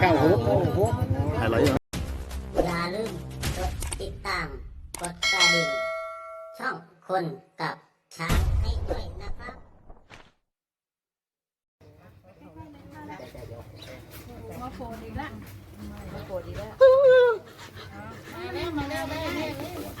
เก้าหกหกไฮไลท์อย่าลืมกดติดตามกดกระดิ่งช่องคนกับช้างให้ด้วยนะครับโทรศัพท์เราช่วยถามได้แม่ช่วย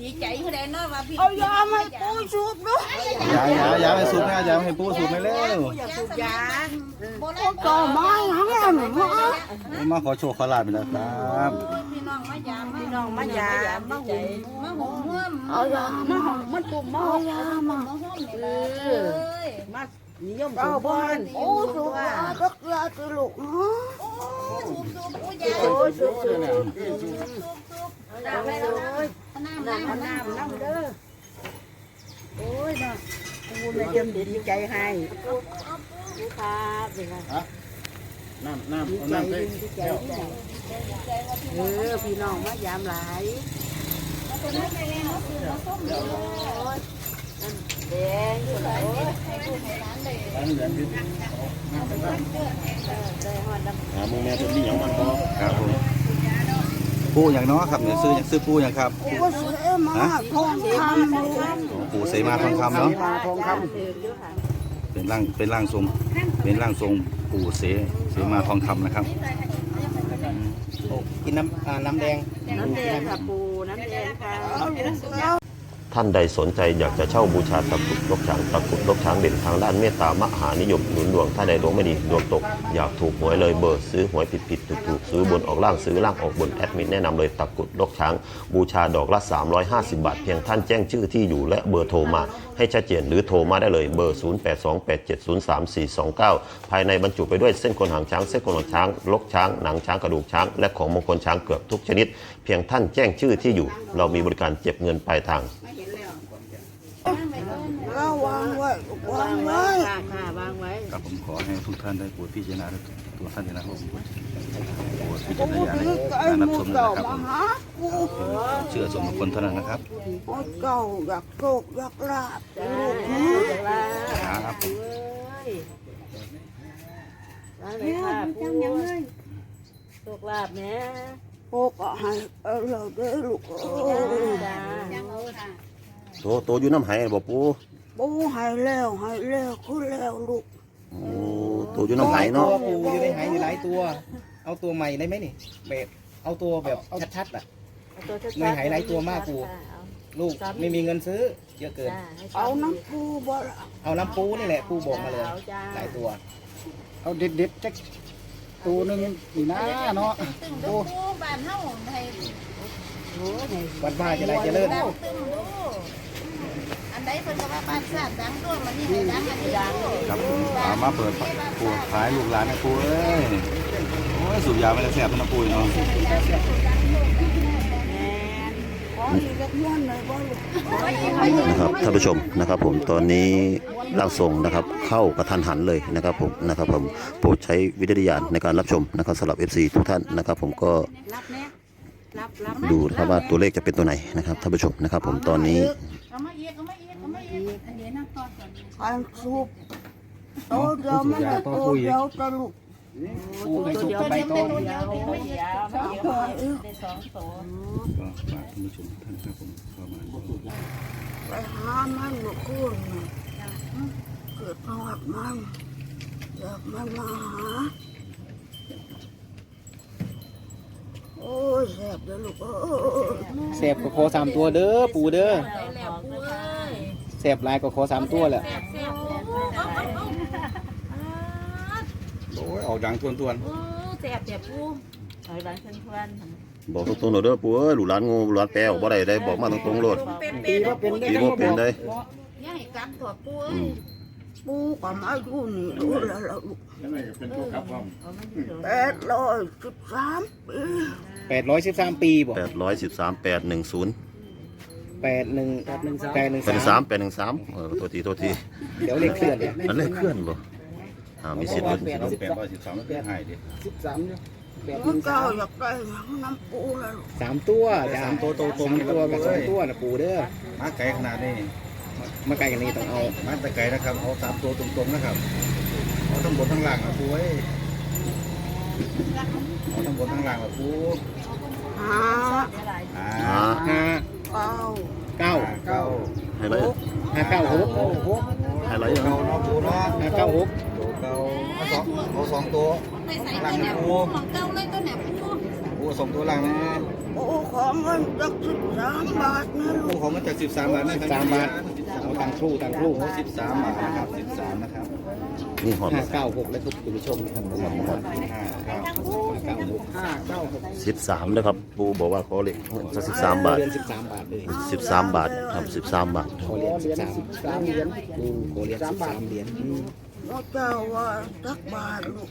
ดีใจเขาได้เนาะว่าพี่เอายามาปูสูบด้วยยายายาให้สูบนะยาให้ปูสูบไม่เร็วอยากสูบยาโบราณก็ไม่ให้หนูมามาขอโชว์ขอลาบไปนะครับพี่น้องมายามพี่น้องมายามมาหุ่มมาหุ่มห่วมเอายามามันปุ่มมาเอายามามาห่มเออมานิยมสูเอาบบ้าบ้านนโอ้สูบยารักยาตลุกเนาะสูบสูบผู้ยาโอ้สูบสูบน้ำ น้ำน้ำน้ำน้ำเด้อโอ้ยเนาะบุญเลยจำดีใจให้ครับดีนะน้ำน้ำดีเอาใจน้ำไปดีใจเออพี่น้องมายามหลายแดงอยู่ไหนล้างเหรียญขึ้นหามึงแม่เป็นนี่ยังมันก็ครับผม ปูอย่างน้อครับเนี่ยซื้อซื้อปูอย่างครับกูเสียมาทองคำเลยปูเสมาทองคำเนาะมาทองคเป็นร่างเป็นร่างทรงเป็นร่างทรงปู่เสเสมาทองคำนะครับำกินน้ำอ่าน้ำแดง น้ำแดงค่ะปูน้ำแดงค่ะ ท่านใดสนใจอยากจะเช่าบูชาตะกุดลกช้างตะกุดลกช้างเด่นทางด้านเมตตามหานิยมหนุนดวงถ้าใดดวงไม่ดีดวงตก อยากถูกหวยเลยเบอร์ซื้อหวยผิดผิดถูกถูกซื้อบนออกล่างซื้อล่างออกบนแอดมินแนะนำเลยตะกุดลกช้าง บูชาดอกละ 350 บาท เพียงท่านแจ้งชื่อที่อยู่และเบอร์โทรมา ให้ชัดเจนหรือโทรมาได้เลยเบอร์ 0828703429 ภายในบรรจุไปด้วยเส้นขนหางช้างเส้นขนหางช้าง ลกช้างหนังช้างกระดูกช้างและของมงคลช้างเกือบทุกชนิด เพียงท่านแจ้งชื่อที่อยู่ เรามีบริการเก็บเงินปลายทาง แล้ววางไวางไว้ค่ะค่ะวางไว้ครับผมขอให้ทุกท่านได้โปรดพิจารณาตัวท่านนะครับผมโปรดพิจารณาในการรับชมนะครับผมเชื่อส่วนเท่านั้นนะครับโอ้เก่าอยากโชคอยากลาบจ้าลูกจังละครับผมเอ้ยวางยค่ะปูโชคลาภแม่ยโอ้ก็ให้เอาเราเด้ลูกโตโตอยู่น้ำไหบ่ปู ปูให้แล้วให้แล้วคือแล้วลูกโอ้โตอยู่น้ำไหเนาะตัวปูอยู่ในหายอยู่หลายตัว เอาตัวใหม่ได้ไหมนี่แบบเอาตัวแบบชัดๆอะตัวชัดๆไม่หายหลายตัวมากปูลูกไม่มีเงินซื้อ เยอะเกินจ้าให้เอาน้ำปูบ่ละเอาน้ำปูนี่แหละปูบอกมาเลยเอาจ้าหลายตัว เอาเด็ดเด็ดๆจักตัวหนึ่งนี่นะเนาะตึงดูบ้านเฮาให้โอ้ยวัดบ้านจะได้เจริญตึงดูอัน ใดเพิ่นก็ว่าบ้านสร้างดังด้วยมันนี่ให้ดังอันนี้ดังครับผมมามาเปิดปูขายลูกหลานนะปูเอ้ยโอ้ยสูบยาไม่ได้แสบนะปูเนาะขออีกจักม้วนหน่อยบ่ลูกนะครับท่านผู้ชมนะครับ ผมตอนนี้ร่างทรงนะครับเข้ากระทันหันเลยนะครับผมนะครับผมโปรดใช้วิจารณญาณในการรับชมนะครับสำหรับ FC ทุกท่านนะครับ ผมก็รับแน่รับรับดูนะครับว่าตัวเลขจะเป็นตัวไหนนะครับท่านผู้ชมนะครับ ผมตอนนี้ อนก่อนสูบโตเดียวมันก็โตเดียวตะลูกปูให้สุกกับใบตองเดียวเดียวเดียวสามตัวเองได้สองโตก็ฝากท่านผู้ชมทุกท่านครับผมเข้ามาไปหามันเมื่อคืนน่ะเกิดประวัติมันอยากมันมาหาโอ้ยแสบเด้อลูกเอ้ยแสบก็ขอสามตัวเด้อปูเด้อ สบหลายก็ขอสามตัวแหละแซ่บแซ่บเอาเอาเอาโอ้ยออกดังทวนทวนโอ้แซ่บแซ่บปูถอยหลังเพื่อนบอกตรงๆหน่อยเด้อปู่เอ้ยลูกหลานงูลูกหลานแปลออกบ่ได้ได้บอกมาตรงๆโลดเป็นปีเป็นว่าเป็นได้ปีบ่เป็นได้ย่าให้กลับตัวปูเอ้อืยมปูก็มาอยู่นี่ดูแล้วล่ะลูกเอามาอยู่เดี๋ยวแปดร้อยสิบสามปีแปดร้อยสิบสามปีบ่แปดร้อยสิบสามแปดหนึ่งศูนย์ แแปดหนึ่งแปดหนึ่งเป็นสาสามมเป็นหนึ่งสามเออตัวทีตัวทีเดี๋ยวเลขเคลื่อนเนี่ยอันเลขเคลื่อนบ่อ่ามีสิทธิ์ลุ้นแปดร้อยสิบสองแล้วเป็นหายดิสิบสามเนี่ยแปดหพวนึ่กงเจ้าสามอยากได้หยังน้ำปูเลยลูกสามตัวจ้ะสามตัวโตๆสามตัวกับสองตัวนะปูเด้อมาไกลขนาดนี้ มาไกลกันนี้ต้องเอามาแต่ไกลนะครับเอาสามตัวตรงๆนะครับเอาทั้งบนทั้งล่างอะปูเอ้ยเอาทั้งบนทั้งล่างอะปูหาอ่าอ่าห้า เก้าเก้าเก้าให้ไรห้าเก้าหกให้ไรเก้าเนาะปูเนาะห้าเก้าหกตัวเก้าเอาสองเอาสองตัวล่างนะปูปูสองตัวล่างนะโอ้ของเงินจักสิบสามบาทนะลูปูกของมันจากสิบสามบาทนะครับสามบาทเอาตังค์ครูตังค์ครูสิบสามบาทนะครับสิบสามนะครับนี่หอมห้าเก้าหกแล้วก็คุณผู้ชมนะครับผมว่าห้าเก้าห้าเก้าหกห้าเก้าหก สิบสามเลยครับ ปูบอกว่าขอเลขจะสิบสามบาทเรียนสิบสามบาทเลยสิบสามบาทครับสิบสามบาทขอเรียนสิบสามสามเหรียญปูขอเรียนสิบสามเหรียญอืมพวกเจ้าว่าจักบาทลูก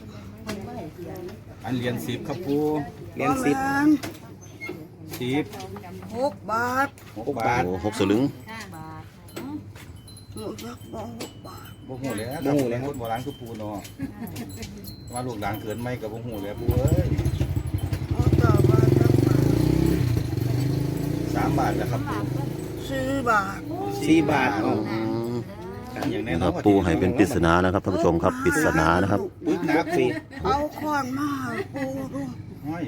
อันเหรียญสิบครับปูเรียนสิบประมาณสิบหกบาทหกบาทโอ้หกสลึงหมูจัก บหกบาทบ่หูเลยครับบ่หูโบราณคือปูเนาะว่าลูกหลานเกิดไม่กับบ่หูเลยปูเอ้ยพวกเจ้าว่าจักบาทสามบาทนะครับปูสี่บาทสี่บาทอ๋ออืมอย่างแน่นะนคอรันบปูให้เป็นปริศนานะครับท่านผู้ชมครับปริศนานะครับปึ๊กนะครับปูเอาค้อนมาให้ปูดูห้อย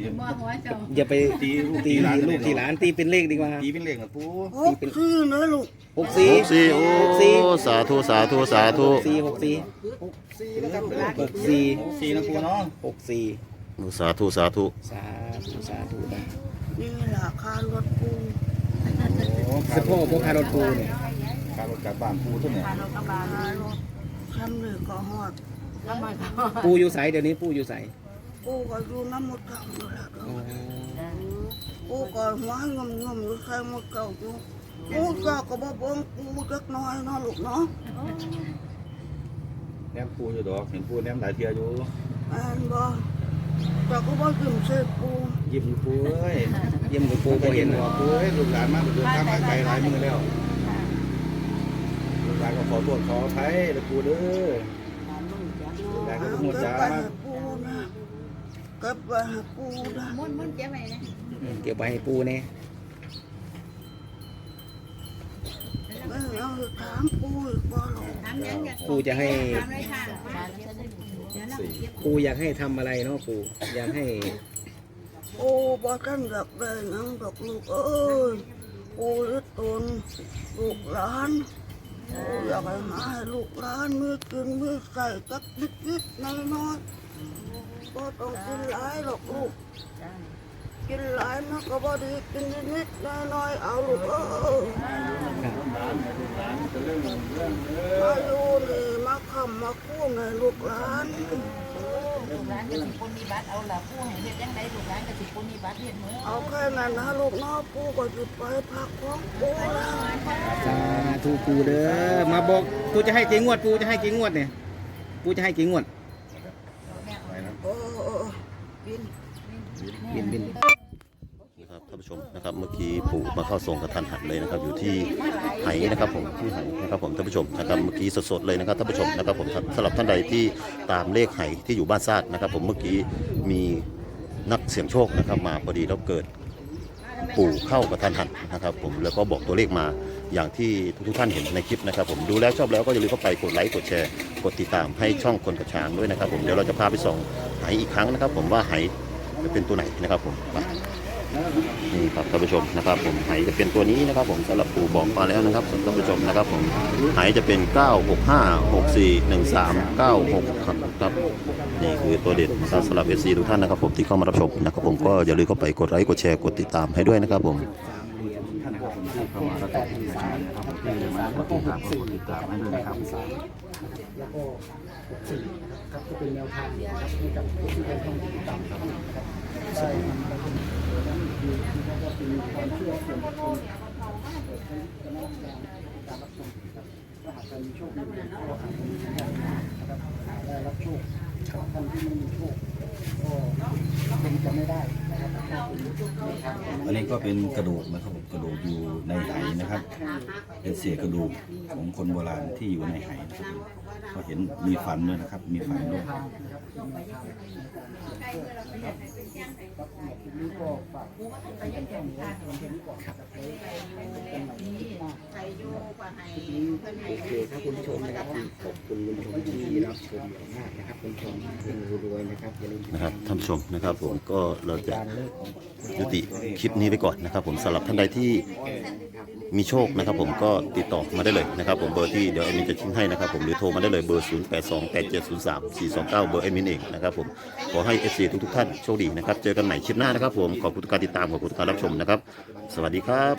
อย่าไปตีลูกตีตีหลานลูกตีหลานตีเป็นเลขดีกว่าตีเป็นเลขนะปูหกสี่นะลูกหกสี่หกสี่โอ้สาธุสาธุสาธุสี่หกสี่สี่นะครับหกสี่สี่นะปูเนาะหกสี่สาธุสาธุสาธุสาธุนะนี่ราคารถปูโอ้สะโพกพวกคารถปูเนี่ย คารถกลับบ้านปูตัวเนี่ยรถทำเลยก็หอดปูอยู่ใสเดี๋ยวนี้ปูอยู่ใสปูก็อยู่น้ำมดเก่าอยู่แล้วเด้อปูก็หัวงมงมอยู่ใส่มดเก่าอยู่ปูเจ้าก็บ่เบิ่งปูจักหน้อยเนาะลูกเนาะแนมปูอยู่ดอกเห็นปูแนมหลายเทียอยู่แม่นบ่เจ้าก็บ่ยิ้มใส่ปูยิ้มอยู่ปูเอ้ยเยี่ยมกับปูปูก็ก็เห็เห็นนว่าปูเอ้ยลูกหลานมาเดินทางมาไกลหลายมือแล้วลูกหลานก็ขอโทษขออภัยแล้วปูเด้อกหลานก็ต้องหัวเก็บจ้าไว้ให้ปูนะเก็บไว้ให้ปูนะเก็บไว้ให้ปูเนี่ยไม่เอาถามปูอีกบ่หรอกปูจะให้ปูอยากให้ทำอะไรเนาะปูอยากให้ปูบ่ทันอยากได้หยังดอกลูกเอ้ยปูยึดตนลูกหลาน อยากให้หาให้ลูกหลานมือกินมือใส่จักนิดๆน้อยๆก็ต้องกินหลายหรอกลูกกินหลายมันก็บอดีกินนิดๆน้อยๆเอาลูกเออมาอยู่นี่มาคำมาคู่ไงลูกหลาน ลูกหลานก็สิคนมีบัตรเอาละผู้ให้เฮ็ดจังไดลูกหลานก็สิคนมีบัตรเฮ็ดมื้อเอาแค่นั้นนะลูกเน้อปูก็หยุดไปพักของปูแล้วสาธุปูเด้อมาบอกปูจะให้กี่งวดปูจะให้กี่งวดเนี่ยปูจะให้กี่งวด โอ้โอ้บินบินบินบท่านผู้ชมนะครับเมื่อกี้ปู่มาเข้าทรงกระทันหันเลยนะครับอยู่ที่ไหนะครับผมที่ไหนะครับผมท่านผู้ชมนะครับเมื่อกี้สดๆเลยนะครับท่านผู้ชมนะครับผมสำหรับท่านใดที่ตามเลขไหที่อยู่บ้านซาดนะครับ ผมเมื่อกี้มีนักเสี่ยงโชคนะครับ มาพอดีแล้วเกิดปู่เข้ากระทันหันนะครับ ผมแล้วก็บอกตัวเลขมาอย่างที่ทุกท่านเห็นในคลิปนะครับ ผมดูแล้วชอบแล้วก็อย่าลืมเข้าไปกดไลค์กดแชร์กดติดตามให้ช่องคนกระช้างด้วยนะครับ ผมเดี๋ยวเราจะพาไปส่องไหอีกครั้งนะครับ ผมว่าไหจะเป็นตัวไหนนะครับผมไป นี่ครับท่านผู้ชมนะครับผมไหจะเป็นตัวนี้นะครับผมสำหรับปู่บอกมาแล้วนะครับท่านผู้ชมนะครับผมไหจะเป็น 9 6 5 6 4 1 3 9 6ครับครับนี่คือตัวเด็ดนะครับสำหรับเอซีทุกท่านนะครับผมที่เข้ามารับชมนะครับผมก็อย่าลืมเข้าไปกดไลค์กดแชร์กดติดตามให้ด้วยนะครับผมแล้วก็หกสี่นะครับก็เป็นแนวทางนะครับให้กับผู้ที่ได้ท่องติดตามครับใช่ครับนั่นคือที่ว่าเป็นความเชื่อส่วนบุคคลเปิดให้คณะการรับชมนะครับถ้าหากใครมีโชคดีก็อาจจะมีโชคนะครับได้รับโชค ท่านที่ไม่มีโชคก็คงจะไม่ได้ นะครับก็เป็นนะครับอันนี้ก็เป็นกระดูกนะครับผมกระดูกอยู่ในไหนะครับ เป็นเศษกระดูกของคนโบราณที่อยู่ในไหนะครับผมก็เห็นมีฟันด้วยนะครับ มีฟันด้วยนี่ก็ฝากเป็นแค่นี้เป็นแค่นี้ก่อนครับโอเคครับคุณผู้ชมนะครับขอบคุณคุณผู้ชมที่รับชมอย่างมากนะครับคุณผู้ชมรวยๆนะครับอย่าลืมนะครับท่านผู้ชมนะครับผมก็เราจะยุติคลิปนี้ไปก่อนนะครับ ผมสำหรับท่านใดที่มีโชคนะครับ ผมก็ติดต่อมาได้เลยนะครับ ผมเบอร์ที่เดี๋ยวแอดมินจะทิ้งให้นะครับ ผมหรือโทรมาได้เลยเบอร์ 0 8 2 8 7 0 3 4 2 9 เบอร์แอดมินเองนะครับ ผมขอให้เอซีทุกๆท่านโชคดีนะครับ เจอกันใหม่คลิปหน้านะครับ ผมขอบคุณทุกการติดตามขอบคุณทุกการรับชมนะครับ สวัสดีครับ